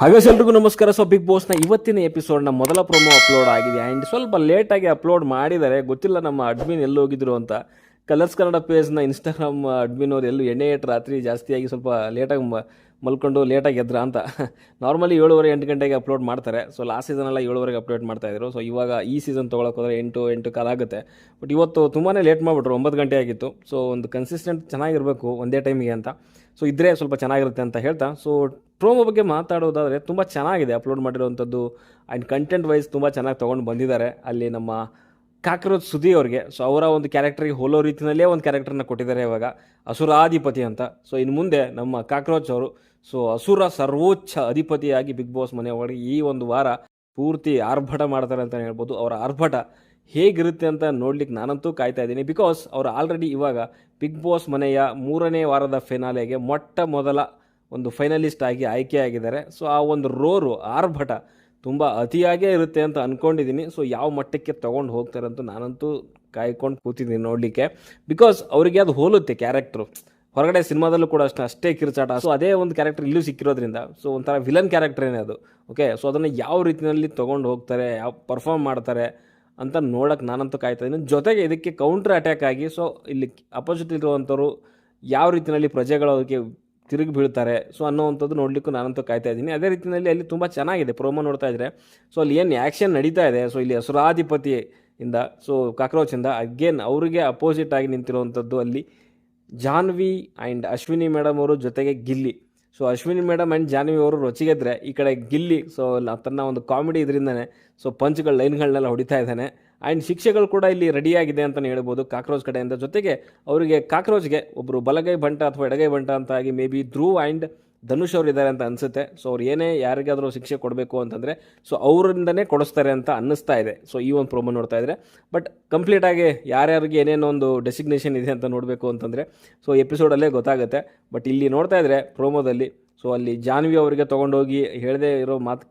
ಹಾಗಾದ್ರೆ ಎಲ್ರಿಗೂ ನಮಸ್ಕಾರ. ಸೊ ಬಿಗ್ ಬಾಸ್ನ ಇವತ್ತಿನ ಎಪಿಸೋಡ್ನ ಮೊದಲ ಪ್ರೊಮೋ ಅಪ್ಲೋಡ್ ಆಗಿದೆ. ಆ್ಯಂಡ್ ಸ್ವಲ್ಪ ಲೇಟಾಗಿ ಅಪ್ಲೋಡ್ ಮಾಡಿದ್ದಾರೆ. ಗೊತ್ತಿಲ್ಲ ನಮ್ಮ ಅಡ್ಮಿನ್ ಎಲ್ಲಿ ಹೋಗಿದ್ರು ಅಂತ. ಕಲರ್ಸ್ ಕನ್ನಡ ಪೇಜ್ನ ಇನ್ಸ್ಟಾಗ್ರಾಮ್ ಅಡ್ಮಿನ್ ಅವ್ರು ಎಲ್ಲೂ ಎಣ್ಣೆ ಏಟ್ ರಾತ್ರಿ ಜಾಸ್ತಿಯಾಗಿ ಸ್ವಲ್ಪ ಲೇಟಾಗಿ ಮಲ್ಕೊಂಡು ಲೇಟಾಗಿ ಎದ್ರ ಅಂತ. ನಾರ್ಮಲಿ ಏಳುವರೆ ಎಂಟು ಗಂಟೆಗೆ ಅಪ್ಲೋಡ್ ಮಾಡ್ತಾರೆ. ಸೊ ಲಾಸ್ಟ್ ಸೀಸನೆಲ್ಲ ಏಳುವರೆಗೆ ಅಪ್ಲೋಡ್ ಮಾಡ್ತಾಯಿದ್ರು ಸೊ ಇವಾಗ ಈ ಸೀಸನ್ ತೊಗೊಳಕ್ಕೆ ಹೋದರೆ ಎಂಟು ಎಂಟು ಕಾಲಾಗುತ್ತೆ ಬಟ್ ಇವತ್ತು ತುಂಬಾ ಲೇಟ್ ಮಾಡಿಬಿಟ್ರು. ಒಂಬತ್ತು ಗಂಟೆ ಆಗಿತ್ತು. ಸೊ ಒಂದು ಕನ್ಸಿಸ್ಟೆಂಟ್ ಚೆನ್ನಾಗಿರಬೇಕು ಒಂದೇ ಟೈಮಿಗೆ ಅಂತ. ಸೊ ಇದ್ದರೆ ಸ್ವಲ್ಪ ಚೆನ್ನಾಗಿರುತ್ತೆ ಅಂತ ಹೇಳ್ತಾ. ಸೊ ಪ್ರೋಮೋ ಬಗ್ಗೆ ಮಾತಾಡೋದಾದರೆ ತುಂಬ ಚೆನ್ನಾಗಿದೆ ಅಪ್ಲೋಡ್ ಮಾಡಿರೋವಂಥದ್ದು. ಆ್ಯಂಡ್ ಕಂಟೆಂಟ್ ವೈಸ್ ತುಂಬ ಚೆನ್ನಾಗಿ ತೊಗೊಂಡು ಬಂದಿದ್ದಾರೆ. ಅಲ್ಲಿ ನಮ್ಮ ಕಾಕ್ರೋಚ್ ಸುದಿ ಅವರಿಗೆ. ಸೊ ಅವರ ಒಂದು ಕ್ಯಾರೆಕ್ಟರಿಗೆ ಹೋಲೋ ರೀತಿಯಲ್ಲೇ ಒಂದು ಕ್ಯಾರೆಕ್ಟರ್ನ ಕೊಟ್ಟಿದ್ದಾರೆ ಇವಾಗ. ಅಸುರಾಧಿಪತಿ ಅಂತ. ಸೊ ಇನ್ನು ಮುಂದೆ ನಮ್ಮ ಕಾಕ್ರೋಚ್ ಅವರು. ಸೊ ಅಸುರ ಸರ್ವೋಚ್ಚ ಅಧಿಪತಿಯಾಗಿ ಬಿಗ್ ಬಾಸ್ ಮನೆ ಒಳಗೆ ಈ ಒಂದು ವಾರ ಪೂರ್ತಿ ಆರ್ಭಟ ಮಾಡ್ತಾರೆ ಅಂತ ಹೇಳ್ಬೋದು. ಅವರ ಆರ್ಭಟ ಹೇಗಿರುತ್ತೆ ಅಂತ ನೋಡ್ಲಿಕ್ಕೆ ನಾನಂತೂ ಕಾಯ್ತಾ ಇದ್ದೀನಿ. ಬಿಕಾಸ್ ಅವರು ಆಲ್ರೆಡಿ ಇವಾಗ ಬಿಗ್ ಬಾಸ್ ಮನೆಯ ಮೂರನೇ ವಾರದ ಫೆನಾಲೆಗೆ ಮೊಟ್ಟ ಮೊದಲ ಒಂದು ಫೈನಲಿಸ್ಟ್ ಆಗಿ ಆಯ್ಕೆಯಾಗಿದ್ದಾರೆ. ಸೊ ಆ ಒಂದು ರೋರು, ಆರ್ಭಟ ತುಂಬ ಅತಿಯಾಗೇ ಇರುತ್ತೆ ಅಂತ ಅಂದ್ಕೊಂಡಿದ್ದೀನಿ ಸೊ ಯಾವ ಮಟ್ಟಕ್ಕೆ ತೊಗೊಂಡು ಹೋಗ್ತಾರೆ ಅಂತ ನಾನಂತೂ ಕಾಯ್ಕೊಂಡು ಕೂತಿದ್ದೀನಿ ನೋಡಲಿಕ್ಕೆ. ಬಿಕಾಸ್ ಅವರಿಗೆ ಅದು ಹೋಲುತ್ತೆ ಕ್ಯಾರೆಕ್ಟ್ರು ಹೊರಗಡೆ ಸಿನಿಮಾದಲ್ಲೂ ಕೂಡ ಅಷ್ಟೇ ಅಷ್ಟೇ ಕಿರುಚಾಟ. ಸೊ ಅದೇ ಒಂದು ಕ್ಯಾರೆಕ್ಟರ್ ಇಲ್ಲೂ ಸಿಕ್ಕಿರೋದ್ರಿಂದ ಸೊ ಒಂಥರ ವಿಲನ್ ಕ್ಯಾರೆಕ್ಟ್ರೇನೇ ಅದು. ಓಕೆ ಸೊ ಅದನ್ನು ಯಾವ ರೀತಿಯಲ್ಲಿ ತೊಗೊಂಡು ಹೋಗ್ತಾರೆ, ಯಾವ ಪರ್ಫಾರ್ಮ್ ಮಾಡ್ತಾರೆ ಅಂತ ನೋಡೋಕ್ಕೆ ನಾನಂತೂ ಕಾಯ್ತಾ ಇದ್ದೀನಿ. ಜೊತೆಗೆ ಇದಕ್ಕೆ ಕೌಂಟ್ರ್ ಅಟ್ಯಾಕ್ ಆಗಿ ಸೊ ಇಲ್ಲಿ ಅಪೋಸಿಟ್ ಇರುವಂಥವ್ರು ಯಾವ ರೀತಿಯಲ್ಲಿ ಪ್ರಜೆಗಳು ಅದಕ್ಕೆ ತಿರುಗಿ ಬೀಳ್ತಾರೆ. ಸೊ ಅನ್ನೋವಂಥದ್ದು ನೋಡಲಿಕ್ಕೂ ನಾನಂತೂ ಕಾಯ್ತಾ ಇದ್ದೀನಿ. ಅದೇ ರೀತಿಯಲ್ಲಿ ಅಲ್ಲಿ ತುಂಬ ಚೆನ್ನಾಗಿದೆ ಪ್ರೋಮೋ ನೋಡ್ತಾ ಇದ್ದರೆ ಸೊ ಅಲ್ಲಿ ಏನು ಆ್ಯಕ್ಷನ್ ನಡೀತಾ ಇದೆ? ಸೊ ಇಲ್ಲಿ ಅಸುರಾಧಿಪತಿ ಇಂದ ಸೊ ಕಾಕ್ರೋಚಿಂದ ಅಗೇನ್ ಅವರಿಗೆ ಅಪೋಸಿಟ್ ಆಗಿ ನಿಂತಿರುವಂಥದ್ದು ಅಲ್ಲಿ ಜಾನ್ವಿ ಆ್ಯಂಡ್ ಅಶ್ವಿನಿ ಮೇಡಮ್ ಅವರು ಜೊತೆಗೆ Gilli. So Ashwini madam and Janvi ಅವರು ರೊಚ್ಚಿಗೆದ್ರೆ ಈ ಕಡೆ ಗಿಲ್ಲಿ. ಸೊ ತನ್ನ ಒಂದು ಕಾಮಿಡಿ ಇದರಿಂದನೇ ಸೊ ಪಂಚ್ಗಳ ಲೈನ್ಗಳನ್ನೆಲ್ಲ ಹೊಡಿತಾ ಇದ್ದಾನೆ. ಆ್ಯಂಡ್ ಶಿಕ್ಷೆಗಳು ಕೂಡ ಇಲ್ಲಿ ರೆಡಿಯಾಗಿದೆ ಅಂತಲೇ ಹೇಳ್ಬೋದು ಕಾಕ್ರೋಚ್ ಕಡೆಯಿಂದ. ಜೊತೆಗೆ ಅವರಿಗೆ ಕಾಕ್ರೋಚ್ಗೆ ಒಬ್ಬರು ಬಲಗೈ ಬಂಟ ಅಥವಾ ಎಡಗೈ ಬಂಟ ಅಂತ ಆಗಿ maybe Dhruv and Dhanush ಅವರು ಇದ್ದಾರೆ ಅಂತ ಅನಿಸುತ್ತೆ. ಸೊ ಅವ್ರು ಏನೇ ಯಾರಿಗಾದರೂ ಶಿಕ್ಷೆ ಕೊಡಬೇಕು ಅಂತಂದರೆ ಸೊ ಅವರಿಂದನೇ ಕೊಡಿಸ್ತಾರೆ ಅಂತ ಅನ್ನಿಸ್ತಾ ಇದೆ. ಸೊ ಈ ಒಂದು ಪ್ರೋಮೋ ನೋಡ್ತಾ ಇದ್ರೆ. ಬಟ್ ಕಂಪ್ಲೀಟಾಗಿ ಯಾರ್ಯಾರಿಗೆ ಏನೇನೋ ಒಂದು ಡೆಸಿಗ್ನೇಷನ್ ಇದೆ ಅಂತ ನೋಡಬೇಕು ಅಂತಂದರೆ ಸೊ ಎಪಿಸೋಡಲ್ಲೇ ಗೊತ್ತಾಗುತ್ತೆ. ಬಟ್ ಇಲ್ಲಿ ನೋಡ್ತಾ ಇದ್ದರೆ ಪ್ರೋಮೋದಲ್ಲಿ ಸೊ ಅಲ್ಲಿ ಜಾನ್ವಿ ಅವರಿಗೆ ತೊಗೊಂಡೋಗಿ ಹೇಳದೇ ಇರೋ ಮಾತು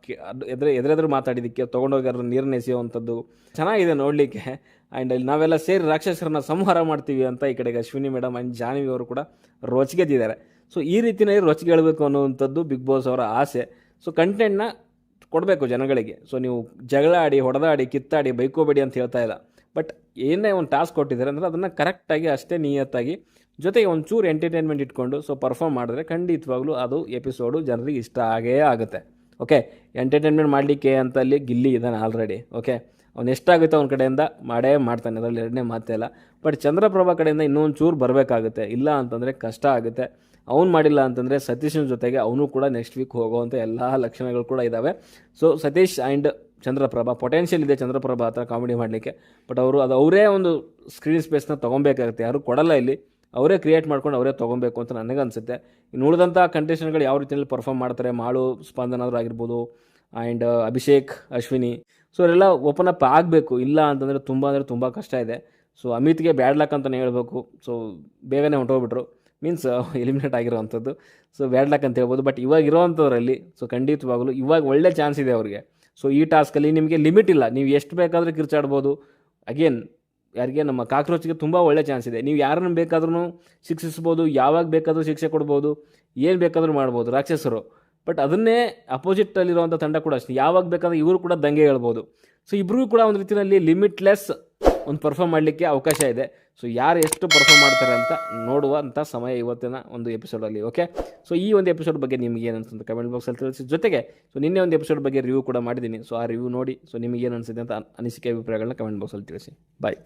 ಎದುರು ಎದುರೆದುರು ಮಾತಾಡಿದ್ದಕ್ಕೆ ತೊಗೊಂಡೋಗಿ ಅದ್ರ ನೀರನ್ನ ಎಸೆಯುವಂಥದ್ದು ಚೆನ್ನಾಗಿದೆ ನೋಡಲಿಕ್ಕೆ. ಆ್ಯಂಡ್ ಅಲ್ಲಿ ನಾವೆಲ್ಲ ಸೇರಿ ರಾಕ್ಷಸರನ್ನ ಸಂಹಾರ ಮಾಡ್ತೀವಿ ಅಂತ ಈ ಕಡೆಗೆ ಅಶ್ವಿನಿ ಮೇಡಮ್ ಆ್ಯಂಡ್ ಜಾನ್ವಿ ಅವರು ಕೂಡ ರೋಚಿಗೆದ್ದಿದ್ದಾರೆ ಸೊ ಈ ರೀತಿಯಲ್ಲಿ ರೋಚಿಗೆ ಹೇಳಬೇಕು ಅನ್ನುವಂಥದ್ದು ಬಿಗ್ ಬಾಸ್ ಅವರ ಆಸೆ. ಸೊ ಕಂಟೆಂಟ್ನ ಕೊಡಬೇಕು ಜನಗಳಿಗೆ. ಸೊ ನೀವು ಜಗಳ ಆಡಿ ಹೊಡೆದಾಡಿ, ಕಿತ್ತಾಡಿ, ಬೈಕೋಬೇಡಿ ಅಂತ ಹೇಳ್ತಾ ಇಲ್ಲ. ಬಟ್ ಏನೇ ಒಂದು ಟಾಸ್ಕ್ ಕೊಟ್ಟಿದ್ದಾರೆ ಅಂದರೆ ಅದನ್ನು ಕರೆಕ್ಟಾಗಿ ಅಷ್ಟೇ ನಿಯತ್ತಾಗಿ ಜೊತೆಗೆ ಒಂದು ಚೂರು ಎಂಟರ್ಟೈನ್ಮೆಂಟ್ ಇಟ್ಕೊಂಡು ಸೊ ಪರ್ಫಾರ್ಮ್ ಮಾಡಿದ್ರೆ ಖಂಡಿತವಾಗ್ಲೂ ಅದು ಎಪಿಸೋಡು ಜನರಿಗೆ ಇಷ್ಟ ಆಗೇ ಆಗುತ್ತೆ. ಓಕೆ ಎಂಟರ್ಟೈನ್ಮೆಂಟ್ ಮಾಡಲಿಕ್ಕೆ ಅಂತ ಅಲ್ಲಿ ಗಿಲ್ಲಿ ಇದ್ದಾನೆ ಆಲ್ರೆಡಿ ಓಕೆ ಅವ್ನು ಎಷ್ಟಾಗುತ್ತೆ ಅವ್ನ ಕಡೆಯಿಂದ? ಮಾಡೇ ಮಾಡ್ತಾನೆ, ಅದರಲ್ಲಿ ಎರಡನೇ ಮಾತೇ ಇಲ್ಲ ಬಟ್ ಚಂದ್ರಪ್ರಭಾ ಕಡೆಯಿಂದ ಇನ್ನೊಂದು ಚೂರು ಬರಬೇಕಾಗುತ್ತೆ. ಇಲ್ಲ ಅಂತಂದರೆ ಕಷ್ಟ ಆಗುತ್ತೆ. ಅವ್ನು ಮಾಡಿಲ್ಲ ಅಂತಂದರೆ ಸತೀಶನ ಜೊತೆಗೆ ಅವನು ಕೂಡ ನೆಕ್ಸ್ಟ್ ವೀಕ್ ಹೋಗುವಂಥ ಎಲ್ಲ ಲಕ್ಷಣಗಳು ಕೂಡ ಇದ್ದಾವೆ so Satish and Chandraprabha potential ಇದೆ ಚಂದ್ರಪ್ರಭಾ ಹತ್ರ ಕಾಮಿಡಿ ಮಾಡಲಿಕ್ಕೆ. ಬಟ್ ಅವರು, ಅದು ಅವರೇ ಒಂದು ಸ್ಕ್ರೀನ್ ಸ್ಪೇಸ್ನ ತೊಗೊಬೇಕಾಗುತ್ತೆ. ಯಾರು ಕೊಡಲ್ಲ ಇಲ್ಲಿ. ಅವರೇ ಕ್ರಿಯೇಟ್ ಮಾಡ್ಕೊಂಡು ಅವರೇ ತೊಗೊಬೇಕು ಅಂತ ನನಗೆ ಅನಿಸುತ್ತೆ. ಇನ್ನು ಉಳಿದಂಥ ಕಂಟೆಸ್ಟೆಂಟ್ಗಳು ಯಾವ ರೀತಿಯಲ್ಲಿ ಪರ್ಫಾರ್ಮ್ ಮಾಡ್ತಾರೆ, ಮಾಳು, ಸ್ಪಂದನಾದ್ರು ಆಗಿರ್ಬೋದು ಆ್ಯಂಡ್ ಅಭಿಷೇಕ್, ಅಶ್ವಿನಿ. ಸೊ ಅವರೆಲ್ಲ ಓಪನ್ ಅಪ್ ಆಗಬೇಕು, ಇಲ್ಲ ಅಂತಂದರೆ ತುಂಬ ಅಂದರೆ ತುಂಬ ಕಷ್ಟ ಇದೆ. ಸೊ ಅಮಿತ್ಗೆ ಬ್ಯಾಡ್ ಲಕ್ ಅಂತಲೇ ಹೇಳಬೇಕು. ಸೊ ಬೇಗನೆ ಹೊಂಟೋಗ್ಬಿಟ್ರು. ಮೀನ್ಸ್ ಎಲಿಮಿನೇಟ್ ಆಗಿರೋವಂಥದ್ದು. ಸೊ ಬ್ಯಾಡ್ ಲಕ್ ಅಂತ ಹೇಳ್ಬೋದು. ಬಟ್ ಇವಾಗ ಇರೋವಂಥದ್ರಲ್ಲಿ ಸೊ ಖಂಡಿತವಾಗಲೂ ಇವಾಗ ಒಳ್ಳೆ ಚಾನ್ಸ್ ಇದೆ ಅವರಿಗೆ. ಸೊ ಈ ಟಾಸ್ಕಲ್ಲಿ ನಿಮಗೆ ಲಿಮಿಟ್ ಇಲ್ಲ. ನೀವು ಎಷ್ಟು ಬೇಕಾದರೂ ಕಿರ್ಚಾಡ್ಬೋದು. ಅಗೇನ್ ಯಾರಿಗೆ ನಮ್ಮ ಕಾಕ್ರೋಚ್ಗೆ ತುಂಬ ಒಳ್ಳೆ ಚಾನ್ಸ್ ಇದೆ. ನೀವು ಯಾರನ್ನು ಬೇಕಾದ್ರೂ ಶಿಕ್ಷಿಸ್ಬೋದು, ಯಾವಾಗ ಬೇಕಾದರೂ ಶಿಕ್ಷೆ ಕೊಡ್ಬೋದು, ಏನು ಬೇಕಾದರೂ ಮಾಡ್ಬೋದು ರಾಕ್ಷಸರು. ಬಟ್ ಅದನ್ನೇ ಅಪೋಸಿಟಲ್ಲಿರುವಂಥ ತಂಡ ಕೂಡ ಅಷ್ಟೇ. ಯಾವಾಗ ಬೇಕಾದ್ರೆ ಇವರು ಕೂಡ ದಂಗೆ ಹೇಳ್ಬೋದು. ಸೊ ಇಬ್ಬರಿಗೂ ಕೂಡ ಒಂದು ರೀತಿಯಲ್ಲಿ ಲಿಮಿಟ್ಲೆಸ್ ಒಂದು ಪರ್ಫಾರ್ಮ್ ಮಾಡಲಿಕ್ಕೆ ಅವಕಾಶ ಇದೆ. ಸೊ ಯಾರು ಎಷ್ಟು ಪರ್ಫಾರ್ಮ್ ಮಾಡ್ತಾರೆ ಅಂತ ನೋಡುವಂಥ ಸಮಯ ಇವತ್ತಿನ ಒಂದು ಎಪಿಸೋಡಲ್ಲಿ ಓಕೆ ಸೊ ಈ ಒಂದು ಎಪಿಸೋಡ್ ಬಗ್ಗೆ ನಿಮ್ಗೆ ಏನು ಅನಿಸುತ್ತೆ ಕಮೆಂಟ್ ಬಾಕ್ಸಲ್ಲಿ ತಿಳಿಸಿ. ಜೊತೆಗೆ ಸೊ ನಿನ್ನೆ ಒಂದು ಎಪಿಸೋಡ್ ಬಗ್ಗೆ ರಿವ್ಯೂ ಕೂಡ ಮಾಡಿದ್ದೀನಿ. ಸೊ ಆ ರಿವ್ಯೂ ನೋಡಿ ಸೊ ನಿಮಗೆ ಏನು ಅನಿಸಿದೆ ಅಂತ ಅನಿಸಿಕೆ ಅಭಿಪ್ರಾಯಗಳನ್ನ ಕಮೆಂಟ್ ಬಾಕ್ಸಲ್ಲಿ ತಿಳಿಸಿ. ಬಾಯ್